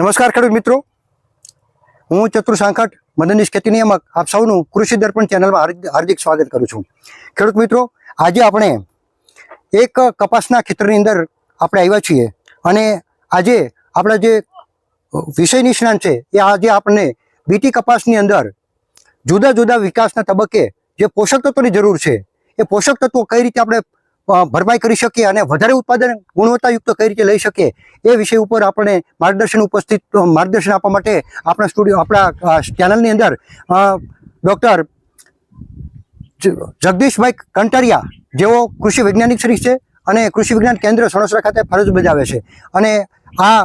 નમસ્કાર ખેડૂત મિત્રો. હું ચતુર સાંકટ, મદનીશ ખેતી નિયામક, આપ સૌનું કૃષિ દર્પણ ચેનલમાં હાર્દિક- સ્વાગત કરું છું. ખેડૂત મિત્રો, આજે આપણે એક કપાસના ખેતરની અંદર આપણે આવ્યા છીએ અને આજે આપણા જે વિષય નિષ્ણાંત છે, એ આજે આપણને બીટી કપાસની અંદર જુદા જુદા વિકાસના તબક્કે જે પોષક તત્વોની જરૂર છે, એ પોષક તત્વો કઈ રીતે આપણે ભરપાઈ કરી શકીએ અને વધારે ઉત્પાદન ગુણવત્તાયુક્ત કઈ રીતે લઈ શકીએ એ વિષય ઉપર આપણે માર્ગદર્શન ઉપસ્થિત માર્ગદર્શન આપવા માટે આપણા સ્ટુડિયો, આપણા ચેનલની અંદર ડૉક્ટર જગદીશભાઈ કંટારિયા, જેઓ કૃષિ વૈજ્ઞાનિક શ્રી છે અને કૃષિ વિજ્ઞાન કેન્દ્ર સણોસરા ખાતે ફરજ બજાવે છે. અને આ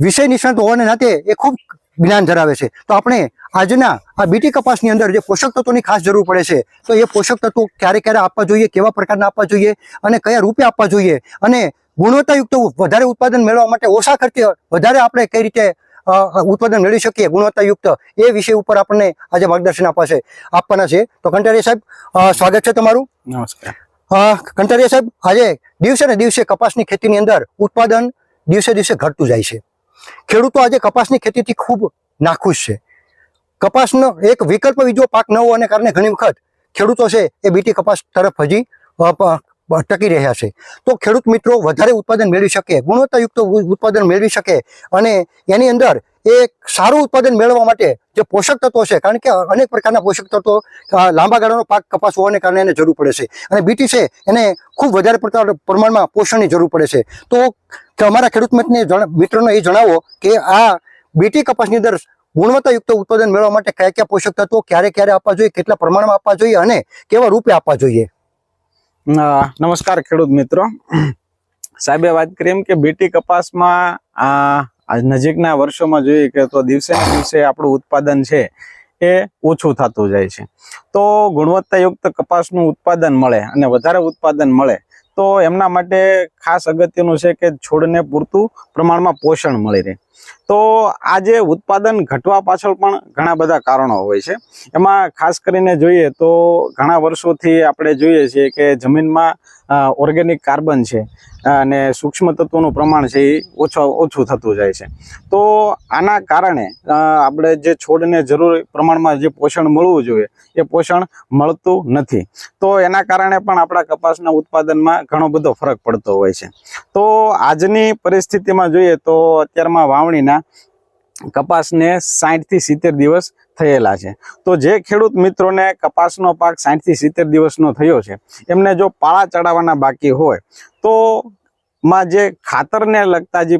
વિષય નિષ્ણાત હોવાને નાતે એ ખૂબ જ્ઞાન ધરાવે છે. તો આપણે આજના આ બીટી કપાસની અંદર જે પોષક તત્વોની ખાસ જરૂર પડે છે તો એ પોષક તત્વો ક્યારે ક્યારે આપવા જોઈએ કેવા પ્રકારના આપવા જોઈએ અને કયા રૂપે આપવા જોઈએ અને ગુણવત્તાયુક્ત વધારે ઉત્પાદન મેળવવા માટે ઓછા ખર્ચે વધારે આપણે કઈ રીતે ઉત્પાદન મેળવી શકીએ ગુણવત્તાયુક્ત એ વિષય ઉપર આપણને આજે માર્ગદર્શન આપવાશે આપવાના છે. તો કંટારિયા સાહેબ સ્વાગત છે તમારું. નમસ્કાર. કંટારિયા સાહેબ આજે દિવસે ને દિવસે કપાસની ખેતીની અંદર ઉત્પાદન દિવસે દિવસે ઘટતું જાય છે. ખેડૂતો આજે કપાસની ખેતીથી ખૂબ નાખુશ છે. કપાસનો એક વિકલ્પ બીજો પાક ન હોવાને કારણે ઘણી વખત ખેડૂતો છે એ બીટી કપાસ તરફ હજી ટકી રહ્યા છે. તો ખેડૂત મિત્રો, વધારે ઉત્પાદન મેળવી શકે, ગુણવત્તાયુક્ત ઉત્પાદન મેળવી શકે અને એની અંદર એક સારું ઉત્પાદન મેળવવા માટે જે પોષક તત્વો છે, કારણ કે અનેક પ્રકારના પોષક તત્વો લાંબા ગાળાનો પાક કપાસ હોવાને કારણે એને જરૂર પડે છે. અને બીટી છે, એને ખૂબ વધારે પડતા પ્રમાણમાં પોષણની જરૂર પડે છે. તો અમારા ખેડૂત મિત્રને મિત્રોને એ જણાવો કે આ બીટી કપાસની અંદર ગુણવત્તાયુક્ત ઉત્પાદન મેળવવા માટે કયા કયા પોષક તત્વો ક્યારે ક્યારે આપવા જોઈએ, કેટલા પ્રમાણમાં આપવા જોઈએ અને કેવા રૂપે આપવા જોઈએ? નમસ્કાર ખેડૂત મિત્રો. સાહેબે વાત કરી એમ કે બીટી કપાસમાં આ નજીકના વર્ષોમાં જોઈએ કે તો દિવસે દિવસે આપણું ઉત્પાદન છે એ ઓછું થતું જાય છે. તો ગુણવત્તાયુક્ત કપાસનું ઉત્પાદન મળે અને વધારે ઉત્પાદન મળે તો એમના માટે ખાસ અગત્યનું છે કે છોડને પૂરતું પ્રમાણમાં પોષણ મળી રહે. તો આજે ઉત્પાદન ઘટવા પાછળ પણ ઘણા બધા કારણો હોય છે. એમાં ખાસ કરીને જોઈએ તો ઘણા વર્ષોથી આપણે જોઈએ છીએ કે જમીનમાં ઓર્ગેનિક કાર્બન છે અને સૂક્ષ્મ તત્વોનું પ્રમાણ છે એ ઓછો, ઓછું થતું જાય છે. તો આના કારણે આપણે જે છોડને જરૂરી પ્રમાણમાં જે પોષણ મળવું જોઈએ, એ પોષણ મળતું નથી. તો એના કારણે પણ આપણા કપાસના ઉત્પાદનમાં ઘણો બધો ફરક પડતો હોય છે. તો આજની પરિસ્થિતિમાં જોઈએ તો અત્યારમાં વાવણીના કપાસને સાઠથી સિત્તેર દિવસ થયેલા છે. તો જે ખેડૂત મિત્રોને કપાસનો પાક સાઠથી સિત્તેર દિવસનો થયો છે, એમને જો પાળા ચડાવવાના બાકી હોય, તો માં જે ખાતરને લગતા જે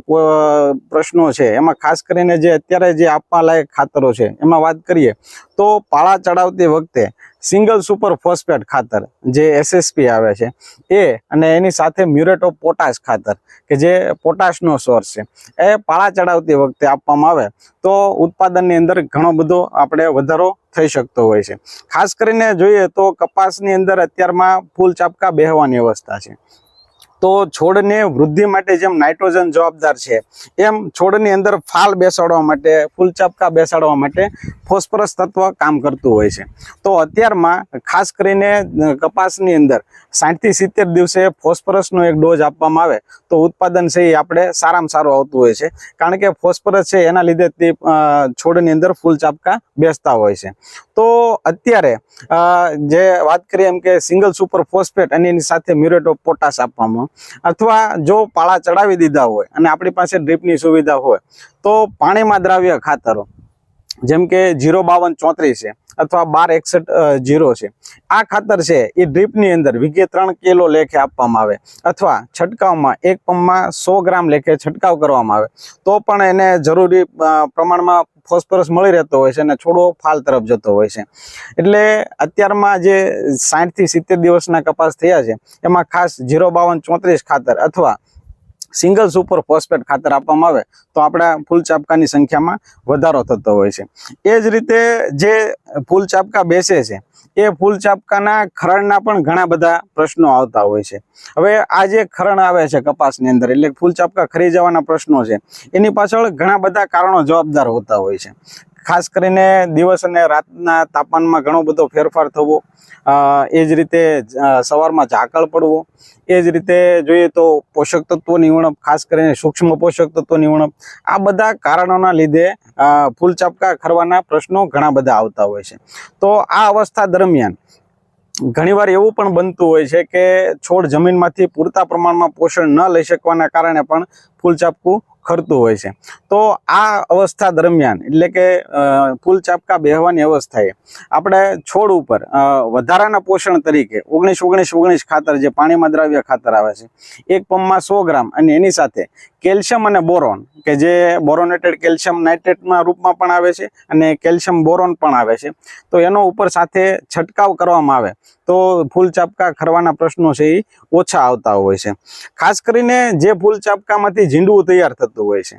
પ્રશ્નો છે, એમાં ખાસ કરીને જે અત્યારે જે આપવા લાયક ખાતરો છે, એમાં વાત કરીએ, તો પાળા ચડાવતી વખતે સિંગલ સુપર ફોસ્ફેટ ખાતર જે એસએસપી આવે છે, એ અને એની સાથે મ્યુરેટ ઓફ પોટાશ ખાતર, કે જે પોટાશનો સોર્સ છે, એ પાળા ચડાવતી વખતે આપવામાં આવે, તો ઉત્પાદનની અંદર ઘણો બધો આપણે વધારો થઈ શકતો હોય છે. ખાસ કરીને જોઈએ તો કપાસની અંદર અત્યારમાં ફૂલ ચાપકા બેહવાની અવસ્થા છે. તો છોડને વૃદ્ધિ માટે જેમ નાઇટ્રોજન જવાબદાર છે, એમ છોડની અંદર ફાલ બેસાડવા માટે, ફૂલ ચાપકા બેસાડવા માટે ફોસ્ફરસ તત્વ કામ કરતું હોય છે. તો અત્યારમાં ખાસ કરીને કપાસની અંદર સાઠથી સિત્તેર દિવસે ફોસ્ફરસનો એક ડોઝ આપવામાં આવે, તો ઉત્પાદન છે એ આપણે સારામાં સારું આવતું હોય છે. કારણ કે ફોસ્ફરસ છે એના લીધે તે છોડની અંદર ફૂલ ચાપકા બેસતા હોય છે. તો અત્યારે જે વાત કરીએ એમ કે સિંગલ સુપર ફોસ્ફેટ અને એની સાથે મ્યુરેટ ઓફ પોટાશ આપવામાં અથવા જો પાળા ચડાવી દીધા હોય અને આપણી પાસે ડ્રીપની સુવિધા હોય, તો પાણીમાં દ્રાવ્ય ખાતરો, જેમ કે જીરો બાવન ચોત્રીસ છે અથવા બાર એકસઠ જીરો છે. આ ખાતર છે, એ ડ્રીપની અંદર વીઘે ત્રણ કિલો લેખે આપવામાં આવે અથવા છંટકાવમાં એક પંપમાં સો ગ્રામ લેખે છંટકાવ કરવામાં આવે. તો પણ એને જરૂરી પ્રમાણમાં ફોસ્ફરસ મળી રહેતો હોય છે અને છોડો ફાલ તરફ જતો હોય છે. એટલે અત્યારમાં જે સાઠથી સિત્તેર દિવસના કપાસ થયા છે, એમાં ખાસ જીરો બાવન ચોત્રીસ ખાતર અથવા સિંગલ સુપર ફોસ્ફેટ ખાતર આપવામાં આવે તો આપણા ફૂલ ચાપકાની સંખ્યામાં વધારો થતો હોય છે. એ જ રીતે જે ફૂલ ચાપકા બેસે છે, એ ફૂલ ચાપકાના ખરણના પણ ઘણા બધા પ્રશ્નો આવતા હોય છે. હવે આ જે ખરણ આવે છે કપાસની અંદર, એટલે ફૂલ ચાપકા ખરી જવાના પ્રશ્નો છે. એની પાછળ ઘણા બધા કારણો જવાબદાર હોતા હોય છે. ખાસ કરીને દિવસ અને રાતના તાપમાનમાં ઘણો બધો ફેરફાર થવો એ જ રીતે સવારમાં ઝાકળ પડવું, એ જ રીતે જોઈએ તો પોષક તત્વોની ઉણપ, ખાસ કરીને સૂક્ષ્મ પોષક તત્વોની ઉણપ, આ બધા કારણોના લીધે ફૂલ ચાપકા ખરવાના પ્રશ્નો ઘણા બધા આવતા હોય છે. તો આ અવસ્થા દરમિયાન ઘણીવાર એવું પણ બનતું હોય છે કે છોડ જમીનમાંથી પૂરતા પ્રમાણમાં પોષણ ન લઈ શકવાના કારણે પણ ફૂલ ચાપકું ખરતું હોય છે. તો આ અવસ્થા દરમિયાન, એટલે કે ફૂલ ચાપકા બેહવાની અવસ્થાએ આપણે છોડ ઉપર વધારાના પોષણ તરીકે ઓગણીસ ઓગણીસ ઓગણીસ ખાતર જે પાણીમાં દ્રાવ્ય ખાતર આવે છે, એક પંપમાં સો ગ્રામ અને એની સાથે કેલ્શિયમ અને બોરોન, કે જે બોરોનેટેડ કેલ્શિયમ નાઇટ્રેટના રૂપમાં પણ આવે છે અને કેલ્શિયમ બોરોન પણ આવે છે. તો એનો ઉપર સાથે છંટકાવ કરવામાં આવે, તો ફૂલ ચાપકા ખરવાના પ્રશ્નો છે એ ઓછા આવતા હોય છે. ખાસ કરીને જે ફૂલ ચાપકામાંથી ઝીંડવું તૈયાર થતું હોય છે.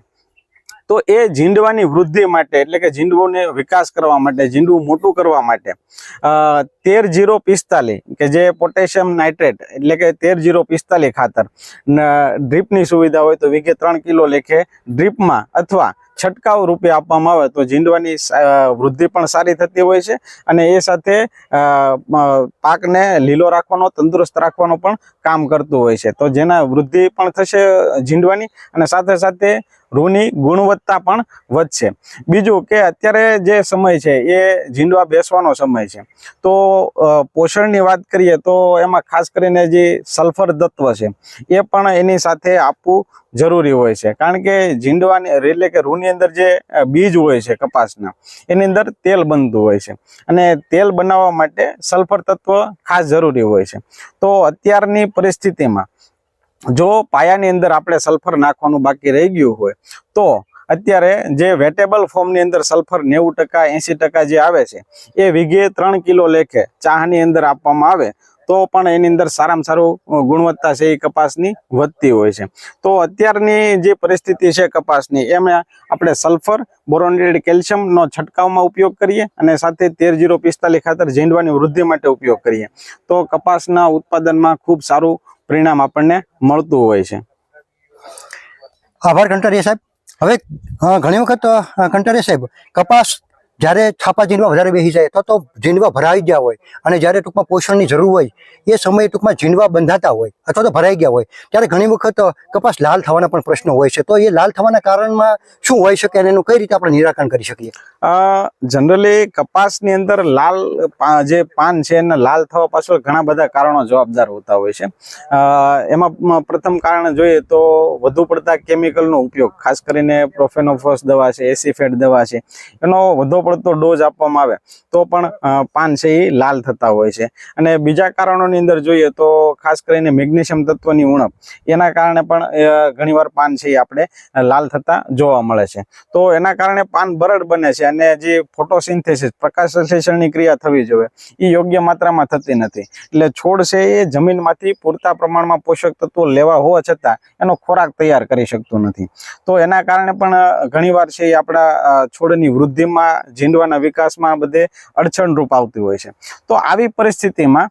તો એ ઝીંડવાની વૃદ્ધિ માટે, એટલે કે ઝીંડવુંને વિકાસ કરવા માટે ઝીંડવું મોટું કરવા માટે તેર જીરો પિસ્તાલીસ, કે જે પોટેશિયમ નાઇટ્રેટ, એટલે કે તેર જીરો પિસ્તાલીસ ખાતર ડ્રીપની સુવિધા હોય તો વીઘે ત્રણ કિલો લેખે ડ્રીપમાં અથવા છંટકાવ રૂપે આપવામાં આવે તો ઝીંડવાની વૃદ્ધિ પણ સારી થતી હોય છે અને એ સાથે પાકને લીલો રાખવાનો, તંદુરસ્ત રાખવાનો પણ કામ કરતું હોય છે. તો જેના વૃદ્ધિ પણ થશે ઝીંડવાની અને સાથે સાથે રૂની ગુણવત્તા પણ વધશે. બીજું કે અત્યારે જે સમય છે, એ ઝીંડવા બેસવાનો સમય છે. તો પોષણની વાત કરીએ તો એમાં ખાસ કરીને જે સલ્ફર તત્વ છે, એ પણ એની સાથે આપવું જરૂરી હોય છે. કારણ કે ઝીંડવાની એટલે કે રૂની અંદર જે બીજ હોય છે કપાસના, એની અંદર તેલ બનતું હોય છે. અને તેલ બનાવવા માટે સલ્ફર તત્વ ખાસ જરૂરી હોય છે. તો અત્યારની પરિસ્થિતિમાં જો પાયાની અંદર આપણે સલ્ફર નાખવાનું બાકી રહી ગયું હોય, તો અત્યારે જે વેટેબલ ફોર્મની અંદર સલ્ફર નેવું ટકા એંસી ટકા જે આવે છે, એ વીઘે ત્રણ કિલો લેખે ચાહની અંદર આપવામાં આવે, તો પણ એની અંદર સારામાં સારું ગુણવત્તા છે એ કપાસની વધતી હોય છે. તો અત્યારની જે પરિસ્થિતિ છે કપાસની, એમાં આપણે સલ્ફર બોરોનેટેડ કેલ્શિયમનો છંટકાવમાં ઉપયોગ કરીએ અને સાથે તેર જીરો પિસ્તાલીસ ખાતર ઝીંડવાની વૃદ્ધિ માટે ઉપયોગ કરીએ. તો કપાસના ઉત્પાદનમાં ખૂબ સારું પરિણામ આપણને મળતું હોય છે. આભાર કંટારીયા સાહેબ. હવે ઘણી વખત કંટારીયા સાહેબ, કપાસ જ્યારે છાપા ઝીંડવા વધારે બેસી જાય અથવા તો ઝીંડવા ભરાઈ ગયા હોય અને જ્યારે ટૂંકમાં પોષણની જરૂર હોય, એ સમયે ટૂંકમાં ઝીંડવા બંધાતા હોય અથવા તો ભરાઈ ગયા હોય, ત્યારે ઘણી વખત કપાસ લાલ થવાના પણ પ્રશ્નો હોય છે. તો એ લાલ થવાના કારણમાં શું હોઈ શકે અને એનું કઈ રીતે આપણે નિરાકરણ કરી શકીએ? જનરલી કપાસની અંદર લાલ જે પાન છે એને લાલ થવા પાછળ ઘણા બધા કારણો જવાબદાર હોતા હોય છે. એમાં પ્રથમ કારણ જોઈએ તો વધુ પડતા કેમિકલનો ઉપયોગ, ખાસ કરીને પ્રોફેનોફોસ દવા છે એસિફેડ દવા છે, એનો વધુ પડતો ડોઝ આપવામાં આવે તો પણ પાન છે એ લાલ થતા હોય છે. અને બીજા કારણોની અંદર જોઈએ તો ખાસ કરીને મેગ્નેશિયમ તત્વની ઉણપ, એના કારણે પણ ઘણીવાર પાન છે એ આપણે લાલ થતા જોવા મળે છે. તો એના કારણે પાન બરડ બને છે અને જે ફોટોસિન્થેસિસ પ્રકાશ સંશ્લેષણની ક્રિયા થવી જોઈએ, એ યોગ્ય માત્રામાં થતી નથી. એટલે છોડ છે એ જમીનમાંથી પૂરતા પ્રમાણમાં પોષક તત્વો લેવા હોવા છતાં એનો ખોરાક તૈયાર કરી શકતું નથી. તો એના કારણે પણ ઘણીવાર છે એ આપણા છોડની વૃદ્ધિમાં, ઝીંડવાના વિકાસમાં બધે અડચણરૂપ આવતી હોય છે. તો આવી પરિસ્થિતિમાં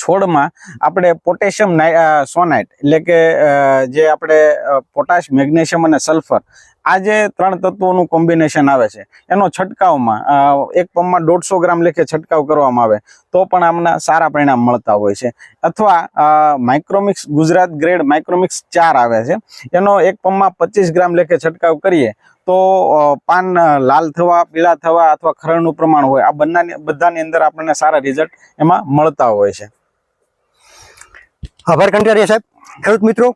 છોડમાં આપણે પોટેશિયમ સોનાઇટ, એટલે કે જે આપણે પોટાશ, મેગ્નેશિયમ અને સલ્ફર આ જે ત્રણ તત્વોનું કોમ્બિનેશન આવે છે. એનો છંટકાવમાં એક પંપમાં દોઢસો ગ્રામ લેખે છંટકાવ કરવામાં આવે, તો પણ આમના સારા પરિણામ મળતા હોય છે. અથવા માઇક્રોમિક્સ ગુજરાત ગ્રેડ માઇક્રોમિક્સ ચાર આવે છે. એનો એક પંપમાં પચીસ ગ્રામ લેખે છંટકાવ કરીએ, તો પાન લાલ થવા, પીળા થવા અથવા ખરણનું પ્રમાણ હોય, આ બંને બધાની અંદર આપણને સારા રિઝલ્ટ એમાં મળતા હોય છે. આભાર કંટારિયા સાહેબ. ખેડૂત મિત્રો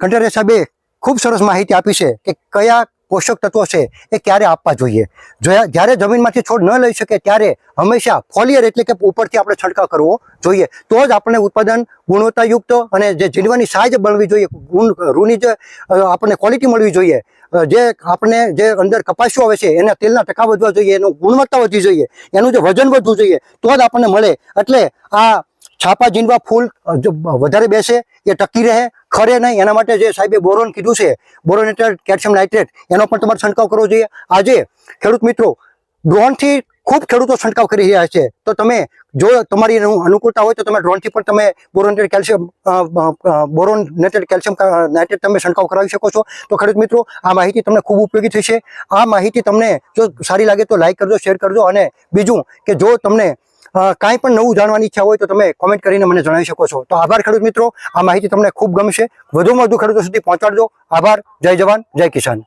કંટારિયા સાહેબે ખૂબ સરસ માહિતી આપી છે કે કયા પોષક તત્વો છે એ ક્યારે આપવા જોઈએ. જ્યારે જમીનમાંથી છોડ ન લઈ શકે ત્યારે હંમેશા ફોલિયર એટલે કે ઉપરથી આપણે છંટકાવ કરવો જોઈએ. તો જ આપણને ઉત્પાદન ગુણવત્તાયુક્ત અને જે ઝીંડવાની સાઇઝ બનવી જોઈએ, ગુણ, રૂની જે આપણને ક્વોલિટી મળવી જોઈએ. જે આપણે જે અંદર કપાસ્યો આવે છે એના તેલના ટકા વધવા જોઈએ, એનું ગુણવત્તા વધવી જોઈએ, એનું જે વજન વધવું જોઈએ, તો જ આપણને મળે. એટલે આ છાપા જીંડવા ફૂલ વધારે બેસે, એ ટકી રહે, ખરે નહીં. એના માટે જે સાહેબે બોરોન કીધું છે બોરોનેટેડ કેલ્શિયમ નાઇટ્રેટ, એનો પણ તમારે છંટકાવ કરવો જોઈએ. આજે, ખેડૂત મિત્રો, ડ્રોનથી ખૂબ ખેડૂતો છંટકાવ કરી રહ્યા છે. તો તમે જો તમારી અનુકૂળતા હોય તો તમે ડ્રોનથી પણ તમે boronated calcium boronated calcium nitrate તમે છંટકાવ કરાવી શકો છો. તો ખેડૂત મિત્રો, આ માહિતી તમને ખૂબ ઉપયોગી થશે. આ માહિતી તમને જો સારી લાગે તો લાઇક કરજો, શેર કરજો અને બીજું કે જો તમને કાંઈ પણ નવું જાણવાની ઈચ્છા હોય તો તમે કોમેન્ટ કરીને મને જણાવી શકો છો. તો આભાર ખેડૂત મિત્રો. આ માહિતી તમને ખૂબ ગમશે. વધુમાં વધુ ખેડૂતો સુધી પહોંચાડજો. આભાર. જય જવાન. જય કિસાન.